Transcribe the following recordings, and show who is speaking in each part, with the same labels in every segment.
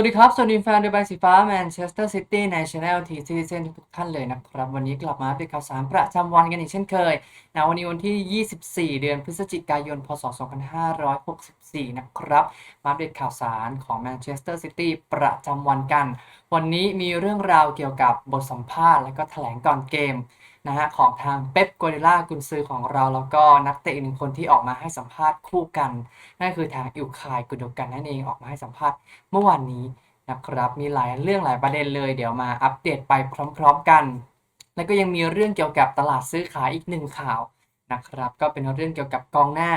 Speaker 1: วัสดีครับ สวัสดีแฟนเดอะใบสีฟ้าแมนเชสเตอร์ซิตี้ในช anel ทีซีเซนทุกท่านเลยนะครับ วันนี้กลับมาอัปเดตข่าวสารประจำวันกันอีกเช่นเคยนะวันนี้วันที่ 24 เดือนพฤศจิกายน พศ 2564 นะครับ มาอัปเดตข่าวสารของแมนเชสเตอร์ซิตี้ประจำวันกัน วันนี้มีเรื่องราวเกี่ยวกับบทสัมภาษณ์และก็แถลงก่อนเกม นะฮะของทางเป๊ปกัวเดล่ากุนซือของเรา แล้วก็นักเตะอีกหนึ่งคนที่ออกมาให้สัมภาษณ์คู่กัน นั่นคือทางอิวคายกุนโดกันนั่นเองออกมาให้สัมภาษณ์เมื่อวานนี้นะครับมีหลายเรื่องหลายประเด็นเลย เดี๋ยวมาอัปเดตไปพร้อม ๆกัน แล้วก็ยังมีเรื่องเกี่ยวกับตลาดซื้อขายอีกหนึ่งข่าวนะครับ ก็เป็นเรื่องเกี่ยวกับกองหน้า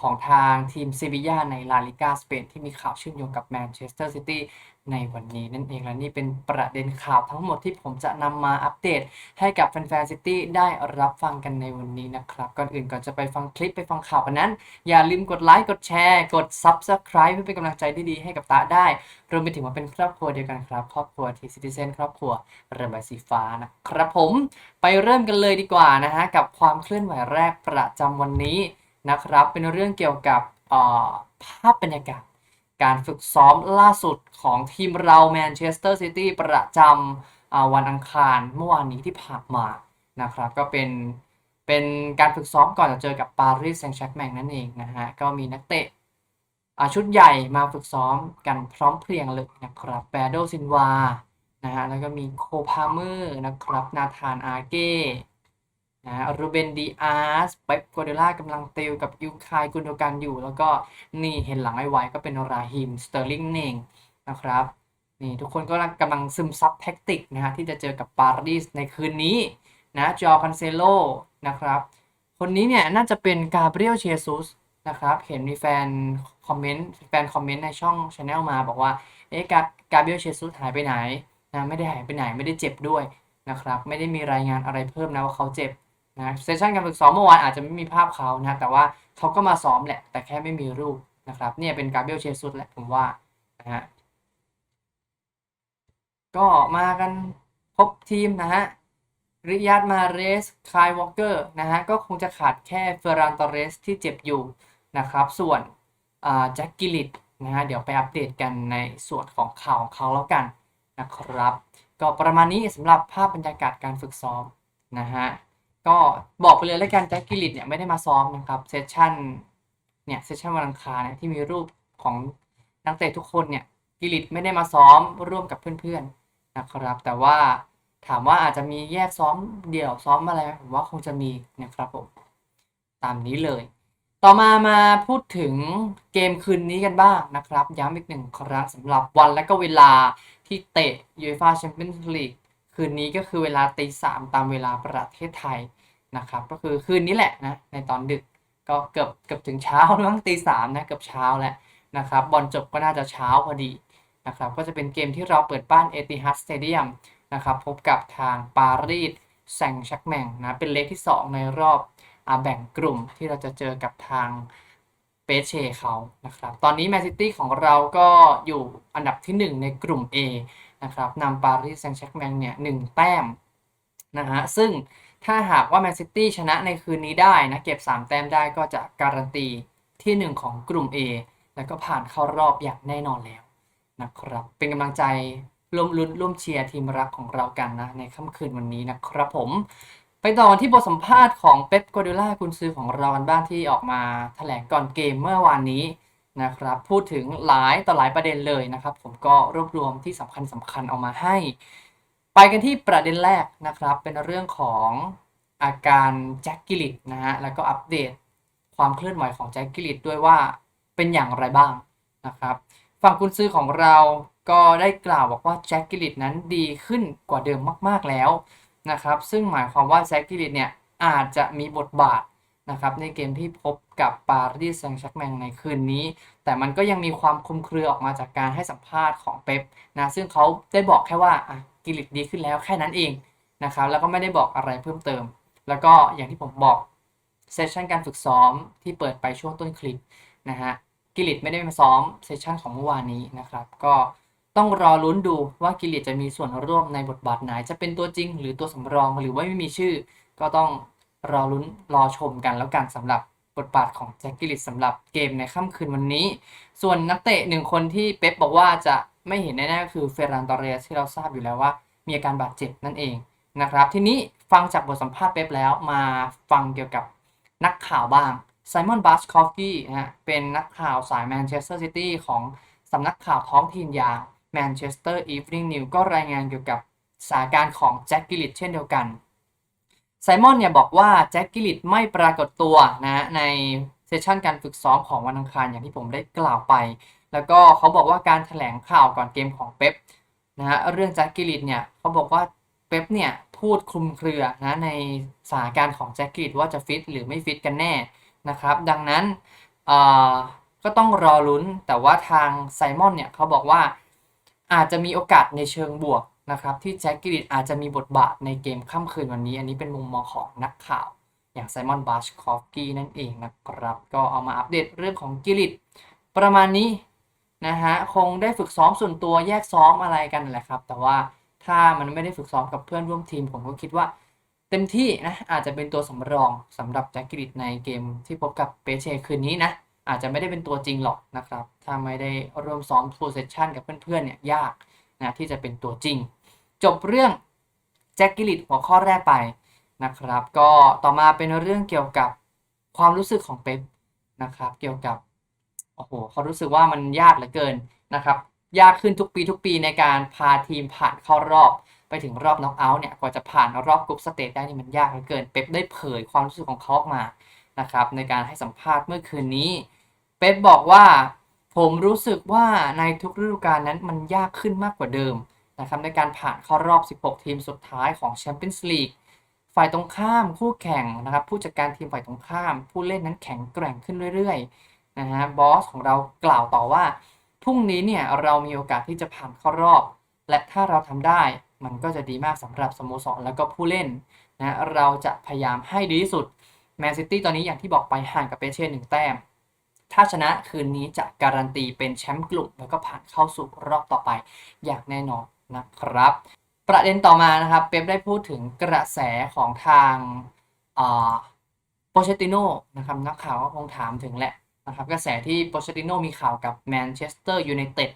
Speaker 1: ของทางทีมเซบีย่าในลาลิกาสเปนที่มีข่าวเชื่อมโยงกับแมนเชสเตอร์ซิตี้ในวันนี้นั่นเองและนี่เป็นประเด็นข่าวทั้งหมดที่ผมจะนำมาอัปเดต ให้กับแฟนๆซิตี้ได้รับฟังกันในวันนี้นะครับ ก่อนอื่นก่อนจะไปฟังคลิปไปฟังข่าวกันนั้น อย่าลืมกดไลค์กดแชร์ กด Subscribe เพื่อเป็นกำลังใจที่ดีให้กับตาได้รวมไปถึงว่าเป็นครอบครัวเดียวกันครับ ครอบครัวทีซิติเซนครอบครัวเรือใบสีฟ้านะครับผมไปเริ่มกันเลยดีกว่านะฮะกับความเคลื่อนไหวแรกประจำวันนี้ นะครับ เป็นเรื่องเกี่ยวกับภาพบรรยากาศ การฝึกซ้อมล่าสุดของทีมเราแมนเชสเตอร์ซิตี้ประจำวันอังคารเมื่อวานนี้ที่ผ่านมานะครับ ก็เป็นเป็นการฝึกซ้อมก่อนจะเจอกับปารีสแซงต์แชร์แมงนั่นเองนะฮะ ก็มีนักเตะชุดใหญ่มาฝึกซ้อมกันพร้อมเพรียงเลยนะครับแบโดซินวานะฮะแล้วก็มีโคพาเมอร์นะครับ นาธานอาเก้ นะรูเบนดีอาร์สเป๊ปกัวเดล่ากำลังติวกับยูคายกุนโดกันอยู่ แล้วก็นี่เห็นหลังไอ้ไวก็เป็นราฮิมสเตอร์ลิงเองนะครับนี่ทุกคนก็กำลังซึมซับแท็กติกนะฮะที่จะเจอกับปารีสในคืนนี้นะจอคันเซโลนะครับ คนนี้เนี่ยน่าจะเป็นกาเบรียลเชซุสนะครับเห็นมีแฟนคอมเมนต์แฟนคอมเมนต์ในช่องช anel มาบอกว่าเอ๊ะกากาเบรียลเชซุสหายไปไหนนะไม่ได้หายไปไหนไม่ได้เจ็บด้วยนะครับไม่ได้มีรายงานอะไรเพิ่มนะว่าเขาเจ็บ นะเซสชันการฝึกซ้อมเมื่อวานอาจจะไม่มีภาพเขานะแต่ว่าเขาก็มาซ้อมแหละ แต่แค่ไม่มีรูปนะครับ เนี่ยเป็นกาเบรียลเชซุสแหละผมว่านะฮะก็มากันครบทีมนะฮะริยาดมาเรสคายวอลเกอร์นะฮะก็คงจะขาดแค่เฟอร์รานตอเรสที่เจ็บอยู่นะครับ ส่วนแจ็คกิลิตนะฮะเดี๋ยวไปอัปเดตกันในส่วนของข่าวของเขาแล้วกันนะครับ ก็ประมาณนี้สำหรับภาพบรรยากาศการฝึกซ้อมนะฮะ ก็บอกไปเลยแล้วกันแจ็คกิลิตเนี่ยไม่ได้มาซ้อมนะครับเซสชั่นเนี่ยเซสชั่นวันอังคารเนี่ยที่มีรูปของนักเตะทุกคนเนี่ยกิลิตไม่ได้มาซ้อมร่วมกับเพื่อนๆนะครับ แต่ว่าถามว่าอาจจะมีแยกซ้อมเดี่ยวซ้อมอะไรไหมผมว่าคงจะมีนะครับผมตามนี้เลย ต่อมามาพูดถึงเกมคืนนี้กันบ้างนะครับ ย้ำอีกหนึ่งครั้งสำหรับวันและก็เวลาที่เตะยูฟ่าแชมเปี้ยนส์ลีกคืนนี้ก็คือเวลาตีสามตามเวลาประเทศไทย นะครับ ก็คือคืนนี้แหละนะในตอนดึกก็เกือบเกือบถึงเช้าแล้วมั้งตีสามนะเกือบเช้าแล้วนะครับบอลจบก็น่าจะเช้าพอดีนะครับก็จะเป็นเกมที่เราเปิดบ้านเอติฮัดสเตเดียมนะครับพบกับทางปารีสแซงชักแมงนะเป็นเลกที่ 2 ในรอบอาแบ่งกลุ่มที่เราจะเจอกับทางเปเชเขานะครับตอนนี้แมนซิตี้ของเราก็อยู่อันดับที่ 1 ในกลุ่ม A นะครับนำปารีสแซงชักแมงเนี่ยหนึ่งแต้มนะฮะซึ่ง ถ้าหากว่าแมนซิตี้ชนะในคืนนี้ได้นะเก็บ 3 แต้มได้ก็จะการันตีที่ 1 ของกลุ่ม A แล้วก็ผ่านเข้ารอบอย่างแน่นอนแล้วนะครับ เป็นกำลังใจร่วมลุ้นร่วมเชียร์ทีมรักของเรากันนะในค่ำคืนวันนี้นะครับผม ไปต่อที่บทสัมภาษณ์ของเป๊ปกัวเดล่ากุนซือของเรากันบ้างที่ออกมาแถลงก่อนเกมเมื่อวานนี้นะครับพูดถึงหลายต่อหลายประเด็นเลยนะครับ ผมก็รวบรวมที่สำคัญสำคัญเอามาให้ ไปกันที่ประเด็นแรกนะครับ เป็นเรื่องของอาการแจ็คกิลิตนะฮะ แล้วก็อัปเดตความเคลื่อนไหวของแจ็คกิลิตด้วยว่าเป็นอย่างไรบ้างนะครับ ฝั่งกุนซื้อของเราก็ได้กล่าวบอกว่าแจ็คกิลิตนั้นดีขึ้นกว่าเดิมมาก ๆแล้วนะครับ ซึ่งหมายความว่าแจ็คกิลิตเนี่ยอาจจะมีบทบาทนะครับในเกมที่พบกับปารีสแซงต์แชร์กแมงในคืนนี้ แต่มันก็ยังมีความคลุมเครือออกมาจากการให้สัมภาษณ์ของเป๊ปนะ ซึ่งเขาได้บอกแค่ว่าอะ กิลิตดีขึ้นแล้วแค่นั้นเองนะครับแล้วก็ไม่ได้บอกอะไรเพิ่มเติม แล้วก็อย่างที่ผมบอกเซสชันการฝึกซ้อมที่เปิดไปช่วงต้นคลิปนะฮะกิลิตไม่ได้มาซ้อมเซสชันของเมื่อวานนี้นะครับก็ต้องรอลุ้นดูว่ากิลิตจะมีส่วนร่วมในบทบาทไหน จะเป็นตัวจริงหรือตัวสำรองหรือว่าไม่มีชื่อ ก็ต้องรอลุ้นรอชมกันแล้วกันสำหรับ บทบาทของแจ็คกิลิตสำหรับเกมในค่ำคืนวันนี้ ส่วนนักเตะหนึ่งคนที่เป๊ปบอกว่าจะไม่เห็นแน่ๆก็คือเฟรานตอเรสที่เราทราบอยู่แล้วว่า มีอาการบาดเจ็บนั่นเองนะครับทีนี้ฟังจากบทสัมภาษณ์เป๊ปแล้วมาฟังเกี่ยวกับนักข่าวบ้างไซมอนบาสคอฟกี้นะฮะเป็นนักข่าวสายแมนเชสเตอร์ซิตี้ของสำนักข่าวท้องถิ่นอย่างแมนเชสเตอร์อีฟ n ิงนิวก็รายงานเกี่ยวกับสถานการณ์ของแจ็คกิลิตเช่นเดียวกัน ไซมอนเนี่ยบอกว่าแจ็คกิลิตไม่ปรากฏตัวนะในเซสชันการฝึกซ้อมของวันอังคารอย่างที่ผมได้กล่าวไป แล้วก็เขาบอกว่าการถแถลงข่าวก่อนเกมของเป๊ปนะฮะเรื่องแจ็คกิลิตเนี่ยเขาบอกว่าเป๊ปเนี่ยพูดคลุมเครือนะในสถานการณ์ของแจ็คกิลิตว่าจะฟิตหรือไม่ฟิตกันแน่นะครับดังนั้นเอ่อก็ต้องรอลุ้นแต่ว่าทางไซมอนเนี่ยเขาบอกว่าอาจจะมีโอกาสในเชิงบวก นะครับที่แจ็คกิลิตอาจจะมีบทบาทในเกมค่ำคืนวันนี้ อันนี้เป็นมุมมองของนักข่าวอย่างไซมอนบาชคอฟกี้นั่นเองนะครับ ก็เอามาอัปเดตเรื่องของกิลิตประมาณนี้นะฮะคงได้ฝึกซ้อมส่วนตัวแยกซ้อมอะไรกันแหละครับ แต่ว่าถ้ามันไม่ได้ฝึกซ้อมกับเพื่อนร่วมทีมผมก็คิดว่า เต็มที่นะอาจจะเป็นตัวสำรองสำหรับแจ็คกิลิตในเกมที่พบกับเปเชคืนนี้นะอาจจะไม่ได้เป็นตัวจริงหรอกนะครับ ถ้าไม่ได้ร่วมซ้อมฟูลเซสชันกับเพื่อนๆเนี่ยยากนะที่จะเป็นตัวจริง จบเรื่องแจ็คกิลิตหัวข้อแรกไปนะครับ ก็ต่อมาเป็นเรื่องเกี่ยวกับความรู้สึกของเป๊ปนะครับ เกี่ยวกับโอ้โหเขารู้สึกว่ามันยากเหลือเกินนะครับ ยากขึ้นทุกปีทุกปีในการพาทีมผ่านเข้ารอบ ไปถึงรอบน็อกเอาท์เนี่ยกว่าจะผ่านรอบกรุ๊ปสเตจได้นี่มันยากเหลือเกิน เป๊ปได้เผยความรู้สึกของเขาออกมานะครับ ในการให้สัมภาษณ์เมื่อคืนนี้ เป๊ปบอกว่าผมรู้สึกว่าในทุกฤดูกาลนั้นมันยากขึ้นมากกว่าเดิม นะครับในการผ่านเข้ารอบ 16 ทีมสุดท้ายของแชมเปี้ยนส์ลีกฝ่ายตรงข้ามคู่แข่งนะครับผู้จัดการทีมฝ่ายตรงข้าม ผู้เล่นนั้นแข็งแกร่งขึ้นเรื่อยๆนะฮะบอสของเรากล่าวต่อว่าพรุ่งนี้เนี่ยเรามีโอกาสที่จะผ่านเข้ารอบ และถ้าเราทำได้มันก็จะดีมากสำหรับสโมสรแล้วก็ผู้เล่นนะเราจะพยายามให้ดีที่สุดแมนซิตี้ตอนนี้อย่างที่บอกไปห่างกับเปเช่หนึ่งแต้ม ถ้าชนะคืนนี้จะการันตีเป็นแชมป์กลุ่มแล้วก็ผ่านเข้าสู่รอบต่อไปอย่างแน่นอน นะครับ ประเด็นต่อมานะครับเป๊ปได้พูดถึงกระแสของทางโปเชติโนนะครับนักข่าวก็คงถามถึงแหละนะครับกระแสที่โปเชติโนมีข่าวกับแมนเชสเตอร์ยูไนเต็ด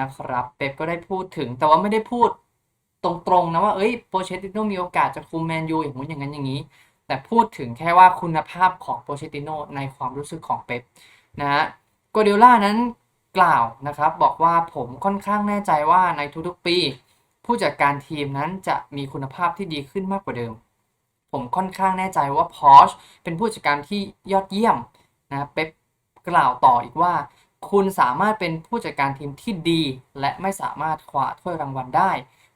Speaker 1: นะครับเป๊ปก็ได้พูดถึงแต่ว่าไม่ได้พูดตรงๆนะว่าเอ้ยโปเชติโนมีโอกาสจะคุมแมนยูอย่างนู้นอย่างนั้นอย่างนี้ แต่พูดถึงแค่ว่าคุณภาพของโปเชติโนในความรู้สึกของเป๊ปนะฮะโกเดล่านั้น กล่าวนะครับ บอกว่าผมค่อนข้างแน่ใจว่าในทุกๆปี ผู้จัดการทีมนั้นจะมีคุณภาพที่ดีขึ้นมากกว่าเดิม ผมค่อนข้างแน่ใจว่าพอชเป็นผู้จัดการที่ยอดเยี่ยมนะเป๊ปกล่าวต่ออีกว่า คุณสามารถเป็นผู้จัดการทีมที่ดี และไม่สามารถคว้าถ้วยรางวัลได้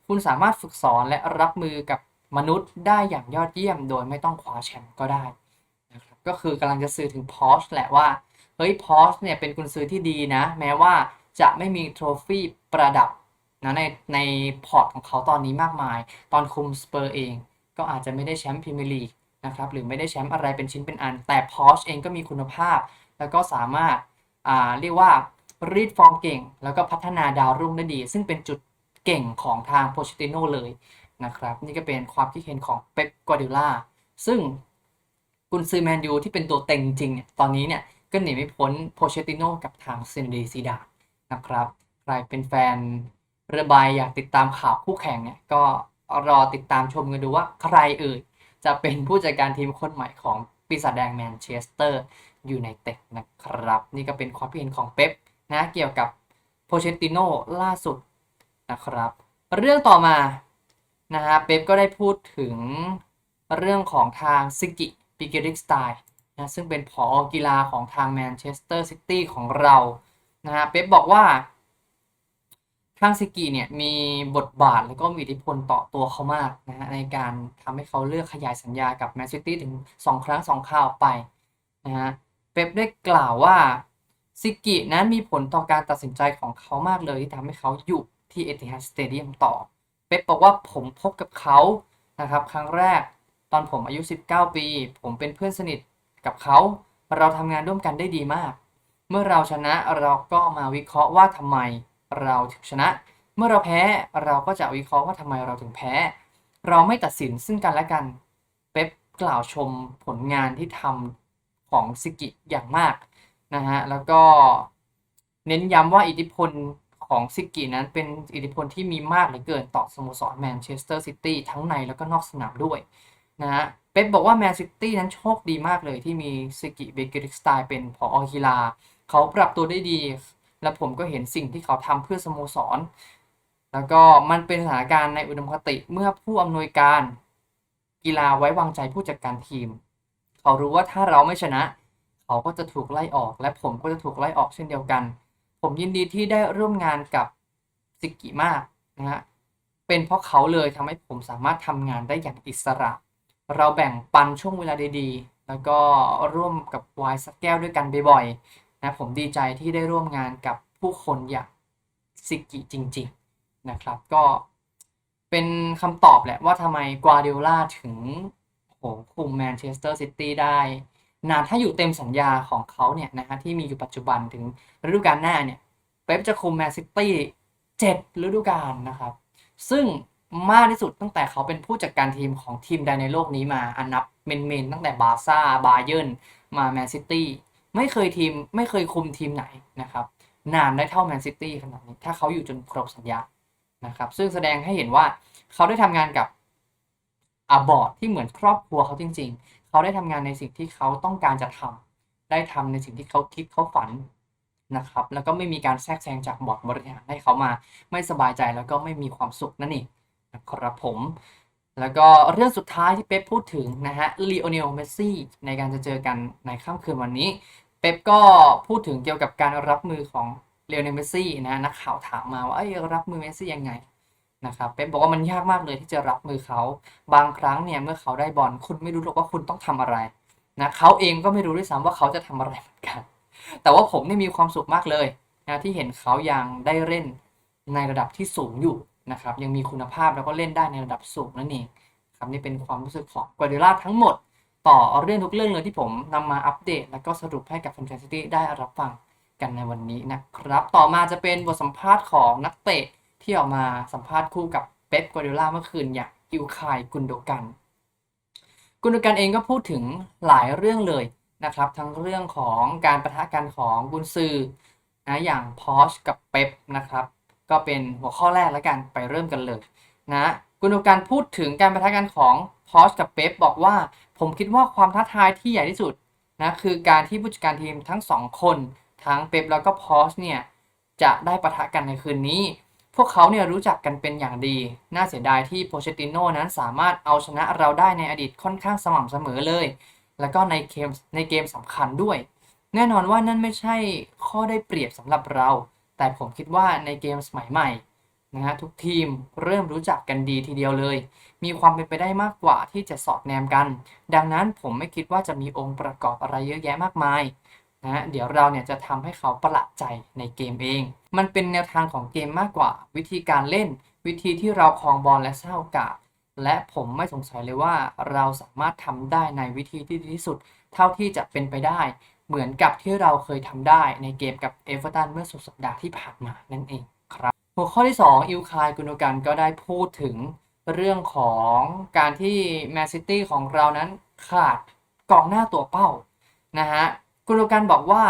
Speaker 1: คุณสามารถฝึกสอนและรับมือกับมนุษย์ได้อย่างยอดเยี่ยม โดยไม่ต้องคว้าแชมป์ก็ได้นะครับก็คือกำลังจะสื่อถึงพอชแหละว่า เฮ้ยพอชเนี่ยเป็นกุญซื้อที่ดีนะ แม้ว่าจะไม่มีโทรฟี่ประดับนะในในพอร์ตของเขาตอนนี้มากมาย ตอนคุมสเปอร์เอง ก็อาจจะไม่ได้แชมป์พรีเมียร์ลีกนะครับหรือไม่ได้แชมป์อะไรเป็นชิ้นเป็นอัน แต่พอชเองก็มีคุณภาพ แล้วก็สามารถอ่าเรียกว่ารีดฟอร์มเก่ง แล้วก็พัฒนาดาวรุ่งได้ดี ซึ่งเป็นจุดเก่งของทางโพชิติโนเลยนะครับ นี่ก็เป็นความคิดเห็นของเป๊ปกวาดิโอลาซึ่งกุนซือแมนยูที่เป็นตัวเต็งจริงๆตอนนี้เนี่ย ก็หนีไม่พ้นโพเชติโนกับทางเซินดีซีดานะครับ ใครเป็นแฟนระบายอยากติดตามข่าวคู่แข่งเนี่ยก็รอติดตามชมกันดูว่าใครเอ่ยจะเป็นผู้จัดการทีมคนใหม่ของปีศาจแดงแมนเชสเตอร์ยูไนเต็ดนะครับ นี่ก็เป็นความเห็นของเป๊ปนะเกี่ยวกับโพเชติโนล่าสุดนะครับ เรื่องต่อมานะฮะเป๊ปก็ได้พูดถึงเรื่องของทางซิกิปิกิริกสไตล์ นะซึ่งเป็นผอกีฬาของทางแมนเชสเตอร์ซิตี้ของเรานะฮะเป๊ปบอกว่าทางซิกิเนี่ยมีบทบาทแล้วก็มีอิทธิพลต่อตัวเขามากนะฮะในการทำให้เขาเลือกขยายสัญญากับแมนซิตี้ถึง 2 ครั้ง 2 คราวไปนะฮะเป๊ปได้กล่าวว่าซิกินั้นมีผลต่อการตัดสินใจของเขามากเลยที่ทำให้เขาอยู่ที่เอติฮัดสเตเดียมต่อ เป๊ปบอกว่าผมพบกับเขานะครับครั้งแรกตอนผมอายุ 19 ปี ผมเป็นเพื่อนสนิท กับเขาเราทำงานร่วมกันได้ดีมาก เมื่อเราชนะเราก็มาวิเคราะห์ว่าทำไมเราถึงชนะ เมื่อเราแพ้เราก็จะวิเคราะห์ว่าทำไมเราถึงแพ้ เราไม่ตัดสินซึ่งกันและกัน เป๊ปกล่าวชมผลงานที่ทำของซิกิอย่างมากนะฮะแล้วก็เน้นย้ำว่าอิทธิพลของซิกินั้นเป็นอิทธิพลที่มีมากเหลือเกินต่อสโมสรแมนเชสเตอร์ซิตี้ทั้งในแล้วก็นอกสนามด้วยนะฮะ ป๊ปบอกว่าแมนซิตี้นั้นโชคดีมากเลยที่มีซิกิเบเกริกสไตล์เป็นผอกีฬา เขาปรับตัวได้ดี และผมก็เห็นสิ่งที่เขาทำเพื่อสโมสร แล้วก็มันเป็นสถานการณ์ในอุดมคติเมื่อผู้อำนวยการ กีฬาไว้วางใจผู้จัดการทีม เขารู้ว่าถ้าเราไม่ชนะ เขาก็จะถูกไล่ออก และผมก็จะถูกไล่ออกเช่นเดียวกัน ผมยินดีที่ได้ร่วมงานกับซิกิมากนะฮะเป็นเพราะเขาเลยทำให้ผมสามารถทำงานได้อย่างอิสระ เราแบ่งปันช่วงเวลาดีๆ แล้วก็ร่วมกับวน์สักแก้วด้วยกันบ่อยๆนะผมดีใจที่ได้ร่วมงานกับผู้คนอย่างซิกิจริง ๆนะครับก็เป็นคำตอบแหละว่าทำไมกวาเดล่าถึงโหคุมแมนเชสเตอร์ซิตี้ได้นานถ้าอยู่เต็มสัญญาของเขาเนี่ยนะฮะที่มีอยู่ปัจจุบันถึงฤดูกาลหน้าเนี่ยเป๊ปจะคุมแมนซิตี้เจ็ดฤดูกาลนะครับ ซึ่ง มากที่สุดตั้งแต่เขาเป็นผู้จัดการทีมของทีมใดในโลกนี้มาอันนับเมนเมนตั้งแต่บาร์ซ่าบาเยิร์นมาแมนซิตี้ไม่เคยทีมไม่เคยคุมทีมไหนนะครับ นานได้เท่าแมนซิตี้ขนาดนี้ ถ้าเขาอยู่จนครบสัญญานะครับซึ่งแสดงให้เห็นว่าเขาได้ทำงานกับอาบอร์ดที่เหมือนครอบครัวเขาจริง ๆ เขาได้ทำงานในสิ่งที่เขาต้องการจะทำได้ทำในสิ่งที่เขาคิดเขาฝันนะครับ แล้วก็ไม่มีการแทรกแซงจากบอร์ดบริหารให้เขามา ไม่สบายใจแล้วก็ไม่มีความสุขนั่นเอง นะครับผม แล้วก็เรื่องสุดท้ายที่เป๊ปพูดถึงนะฮะลีโอเนลเมสซี่ในการจะเจอกันในค่ำคืนวันนี้ เป๊ปก็พูดถึงเกี่ยวกับการรับมือของเลโอเนลเมสซี่นะนักข่าวถามมาว่าเอ้ยรับมือเมสซี่ยังไงนะครับเป๊ปบอกว่ามันยากมากเลยที่จะรับมือเขาบางครั้งเนี่ยเมื่อเขาได้บอลคุณไม่รู้หรอกว่าคุณต้องทำอะไรนะเขาเองก็ไม่รู้ด้วยซ้ำว่าเขาจะทำอะไรเหมือนกัน แต่ว่าผมนี่มีความสุขมากเลยนะที่เห็นเขายังได้เล่นในระดับที่สูงอยู่ นะครับยังมีคุณภาพแล้วก็เล่นได้ในระดับสูงนั่นเองครับนี่เป็นความรู้สึกของกวาเดล่าทั้งหมด ต่อเรื่องทุกเรื่องเลยที่ผมนำมาอัปเดต แล้วก็สรุปให้กับแฟนซิตี้ได้รับฟังกันในวันนี้นะครับ ต่อมาจะเป็นบทสัมภาษณ์ของนักเตะที่ออกมาสัมภาษณ์คู่กับเป๊ปกวาเดล่าเมื่อคืนอย่างอิวคายกุนโดกัน กุนโดกันเองก็พูดถึงหลายเรื่องเลยนะครับ ทั้งเรื่องของการประทะกันของกุนซือนะอย่างพอชกับเป๊ปนะครับ ก็เป็นหัวข้อแรกแล้วกันไปเริ่มกันเลยนะกุนโดกันพูดถึงการประทะกันของพอชกับเป๊ปบอกว่า ผมคิดว่าความท้าทายที่ใหญ่ที่สุดนะคือการที่ผู้จัดการทีมทั้งสองคน ทั้งเป๊ปแล้วก็พอชเนี่ยจะได้ปะทะกันในคืนนี้ พวกเขาเนี่ยรู้จักกันเป็นอย่างดี น่าเสียดายที่โปเชติโน่นั้นสามารถเอาชนะเราได้ในอดีตค่อนข้างสม่ำเสมอเลย แล้วก็ในเกมในเกมสำคัญด้วย แน่นอนว่านั่นไม่ใช่ข้อได้เปรียบสำหรับเรา แต่ผมคิดว่าในเกมสมัยใหม่นะฮะทุกทีมเริ่มรู้จักกันดีทีเดียวเลย มีความเป็นไปได้มากกว่าที่จะสอดแนมกัน ดังนั้นผมไม่คิดว่าจะมีองค์ประกอบอะไรเยอะแยะมากมายนะฮะเดี๋ยวเราเนี่ยจะทำให้เขาประหลาดใจในเกมเอง มันเป็นแนวทางของเกมมากกว่า วิธีการเล่น วิธีที่เราครองบอลและสร้างโอกาส และผมไม่สงสัยเลยว่าเราสามารถทำได้ในวิธีที่ดีที่สุด เท่าที่จะเป็นไปได้ เหมือนกับที่เราเคยทำได้ในเกมกับเอเวอร์ตันเมื่อสุดสัปดาห์ที่ผ่านมานั่นเองครับ หัวข้อที่ 2 อิลคายกุนโดกันก็ได้พูดถึงเรื่องของการที่แมนซิตี้ของเรานั้นขาดกองหน้าตัวเป้านะฮะกุนโดกันบอกว่า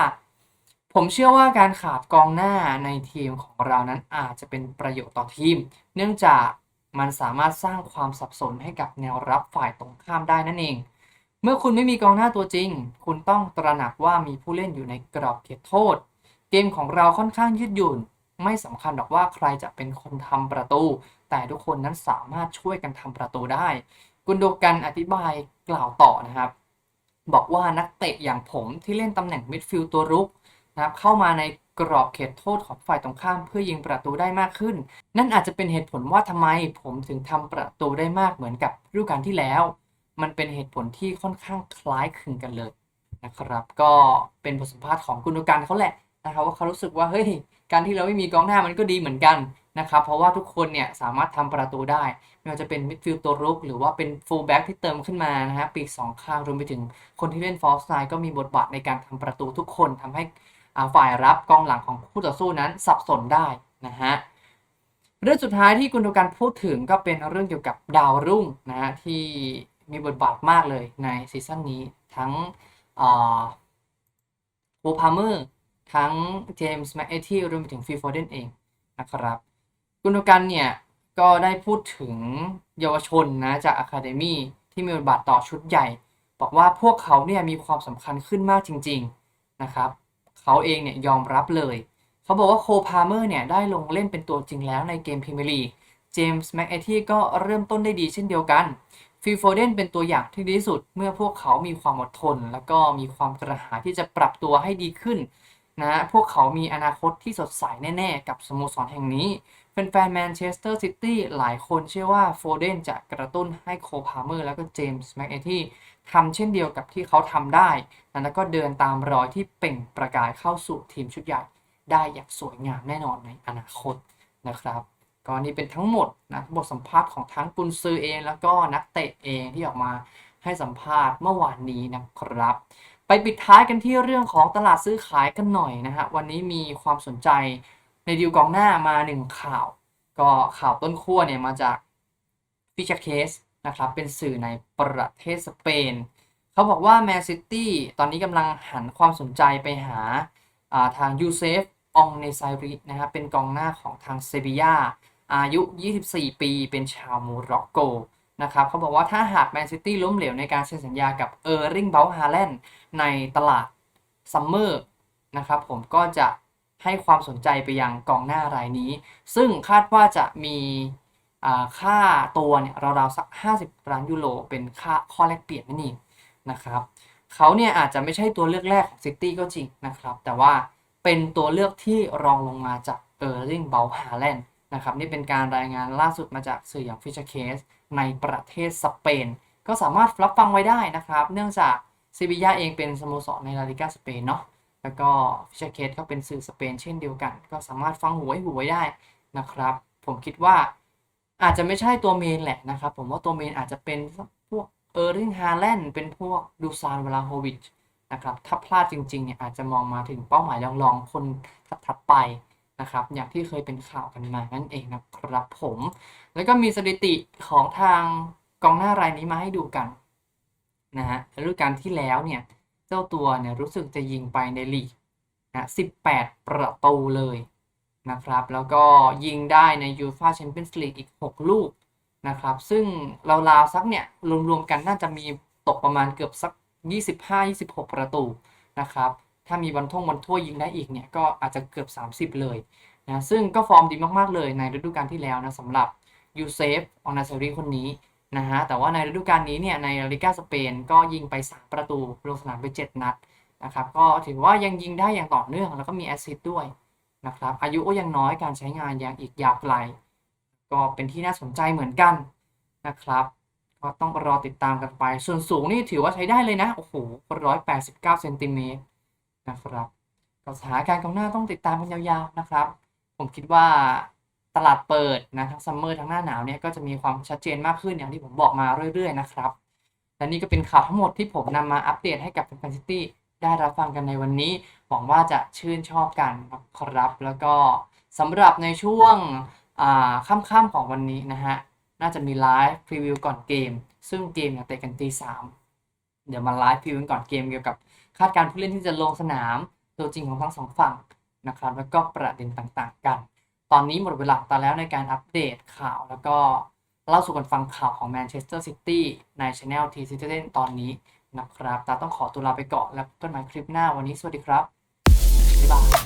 Speaker 1: ผมเชื่อว่าการขาดกองหน้าในทีมของเรานั้นอาจจะเป็นประโยชน์ต่อทีม เนื่องจากมันสามารถสร้างความสับสนให้กับแนวรับฝ่ายตรงข้ามได้นั่นเอง เมื่อคุณไม่มีกองหน้าตัวจริง คุณต้องตระหนักว่ามีผู้เล่นอยู่ในกรอบเขตโทษ เกมของเราค่อนข้างยืดหยุ่น ไม่สำคัญหรอกว่าใครจะเป็นคนทำประตู แต่ทุกคนนั้นสามารถช่วยกันทำประตูได้ กุนโดกันอธิบายกล่าวต่อนะครับ บอกว่านักเตะอย่างผมที่เล่นตำแหน่งมิดฟิลด์ตัวรุกนะครับเข้ามาในกรอบเขตโทษของฝ่ายตรงข้ามเพื่อยิงประตูได้มากขึ้น นั่นอาจจะเป็นเหตุผลว่าทำไมผมถึงทำประตูได้มากเหมือนกับฤดูกาลที่แล้ว มันเป็นเหตุผลที่ค่อนข้างคล้ายคลึงกันเลยนะครับ ก็เป็นบทสัมภาษณ์ของกุนโดกันเขาแหละนะครับว่าเขารู้สึกว่าเฮ้ยการที่เราไม่มีกองหน้ามันก็ดีเหมือนกันนะครับเพราะว่าทุกคนเนี่ยสามารถทำประตูได้ ไม่ว่าจะเป็นมิดฟิลด์ตัวรุก หรือว่าเป็นฟูลแบ็กที่เติมขึ้นมานะฮะปีกสองข้างรวมไปถึงคนที่เล่นฟอร์สไนก็มีบทบาทในการทำประตูทุกคนทำให้ฝ่ายรับกองหลังของคู่ต่อสู้นั้นสับสนได้นะฮะเรื่องสุดท้ายที่กุนโดกันพูดถึงก็เป็นเรื่องเกี่ยวกับดาวรุ่งนะฮะที่ มีบทบาทมากเลยในซีซั่นนี้ทั้งอ่าโคพาเมอร์ทั้งเจมส์แมคเอที่รวมไปถึงฟิลโฟเดนเองนะครับกุนกันเนี่ยก็ได้พูดถึงเยาวชนนะจากอะคาเดมีที่มีบทบาทต่อชุดใหญ่ บอกว่าพวกเขาเนี่ยมีความสำคัญขึ้นมากจริง ๆนะครับเขาเองเนี่ยยอมรับเลย เขาบอกว่าโคพาเมอร์เนี่ยได้ลงเล่นเป็นตัวจริงแล้วในเกมพรีเมียร์ลีกเจมส์แม็กเอที่ก็เริ่มต้นได้ดีเช่นเดียวกัน ฟิลโฟเดนเป็นตัวอย่างที่ดีที่สุดเมื่อพวกเขามีความอดทน แล้วก็มีความกระหายที่จะปรับตัวให้ดีขึ้นนะพวกเขามีอนาคตที่สดใสแน่ ๆ กับสโมสรแห่งนี้แฟนๆแมนเชสเตอร์ซิตี้หลายคนเชื่อว่าโฟเดนจะกระตุ้นให้โคพาเมอร์แล้วก็เจมส์แม็กเอที่ทำเช่นเดียวกับที่เขาทำได้ แล้วก็เดินตามรอยที่เป่งประกายเข้าสู่ทีมชุดใหญ่ได้อย่างสวยงามแน่นอนในอนาคตนะครับ ก็นี่เป็นทั้งหมดนะบทสัมภาษณ์ของทั้งกุนซือเอง แล้วก็นักเตะเองที่ออกมาให้สัมภาษณ์เมื่อวานนี้นะครับ ไปปิดท้ายกันที่เรื่องของตลาดซื้อขายกันหน่อยนะฮะวันนี้มีความสนใจในดีลกองหน้ามาหนึ่งข่าว ก็ข่าวต้นขั้วเนี่ยมาจากฟิชเชอร์เคสนะครับเป็นสื่อในประเทศสเปน เขาบอกว่าแมนซิตี้ตอนนี้กำลังหันความสนใจไปหาาทางยูเซฟองเนไซรินะครับเป็นกองหน้าของทางเซบียา อายุ 24 ปีเป็นชาวโมร็อกโกนะครับเขาบอกว่าถ้าหากแมนซิตี้ล้มเหลวในการเซ็นสัญญากับเออร์ริงเบลฮาแลนด์ในตลาดซัมเมอร์นะครับผมก็จะให้ความสนใจไปยังกองหน้ารายนี้ ซึ่งคาดว่าจะมีค่าตัวเนี่ยราวๆสัก 50 ล้านยูโรเป็นค่าข้อแลกเปลี่ยนนั่นเองนะครับเขาเนี่ยอาจจะไม่ใช่ตัวเลือกแรกของซิตี้ก็จริงนะครับ แต่ว่าเป็นตัวเลือกที่รองลงมาจากเออร์ลิงเบลฮาแลนด์ นะครับนี่เป็นการรายงานล่าสุดมาจากสื่ออย่างฟิชเชอร์เคสในประเทศสเปน ก็สามารถรับฟังไว้ได้นะครับ เนื่องจากซิบิยาเองเป็นสโมสรในลาลิกาสเปนเนาะแล้วก็ฟิชเชอร์เคสก็เป็นสื่อสเปนเช่นเดียวกัน ก็สามารถฟังหูไว้หูไว้ได้นะครับ ผมคิดว่าอาจจะไม่ใช่ตัวเมนแหละนะครับ ผมว่าตัวเมนอาจจะเป็นพวกเออร์ลิงฮาแลนด์เป็นพวกดูซานวลาโฮวิชนะครับถ้าพลาดจริงๆเนี่ยอาจจะมองมาถึงเป้าหมายรองๆคนถัดๆไป นะครับ อย่างที่เคยเป็นข่าวกันมานั่นเองนะครับผม แล้วก็มีสถิติของทางกองหน้ารายนี้มาให้ดูกันนะฮะฤดูกาลที่แล้วเนี่ย เจ้าตัวเนี่ยรู้สึกจะยิงไปในลีกนะ18 ประตูเลยนะครับ แล้วก็ยิงได้ในยูฟาแชมเปี้ยนส์ลีกอีก 6 ลูกนะครับ ซึ่งราวๆสักเนี่ย รวมๆกันน่าจะมีตกประมาณเกือบสัก 25-26 ประตูนะครับ ถ้ามีบอลท่งบอลถ้วยยิงได้อีกเนี่ยก็อาจจะเกือบ 30 เลยนะซึ่งก็ฟอร์มดีมากๆเลยในฤดูกาลที่แล้วนะสำหรับยูเซฟออนาเซรีคนนี้นะฮะแต่ว่าในฤดูกาลนี้เนี่ยในลาลิกาสเปนก็ยิงไป 3 ประตูลงสนามไป 7 นัดนะครับก็ถือว่ายังยิงได้อย่างต่อเนื่องแล้วก็มีแอสซิสต์ด้วยนะครับอายุก็ยังน้อยการใช้งานยังอีกยาวไกล ก็เป็นที่น่าสนใจเหมือนกันนะครับก็ต้องรอติดตามกันไป ส่วนสูงนี่ถือว่าใช้ได้เลยนะ โอ้โห189เซนติเมตร นะครับก็สถานการณ์กองหน้าต้องติดตามกันยาวๆนะครับ ผมคิดว่าตลาดเปิดนะทั้งซัมเมอร์ทั้งหน้าหนาวเนี่ยก็จะมีความชัดเจนมากขึ้นอย่างที่ผมบอกมาเรื่อยๆนะครับและนี่ก็เป็นข่าวทั้งหมดที่ผมนำมาอัปเดตให้กับแฟนซิตี้ได้รับฟังกันในวันนี้ หวังว่าจะชื่นชอบกันนะครับ แล้วก็สำหรับในช่วงอ่าค่ำๆของวันนี้นะฮะ น่าจะมีไลฟ์พรีวิวก่อนเกม ซึ่งเกมเนี่ยเตะกันตีสามเดี๋ยวมาไลฟ์พรีวิวก่อนเกมเกี่ยวกับ คาดการผู้เล่นที่จะลงสนาม ตัวจริงของทั้งสองฝั่งนะครับ แล้วก็ประเด็นต่างๆ กัน ตอนนี้หมดเวลาตาแล้วในการอัปเดตข่าวแล้วก็เล่าสู่กันฟังข่าวของแมนเชสเตอร์ซิตี้ในช anel T Citizen ตอนนี้นะครับ ตาต้องขอตัวลาไปก่อนแล้วพบกันใหม่คลิปหน้าวันนี้สวัสดีครับบ๊ายบาย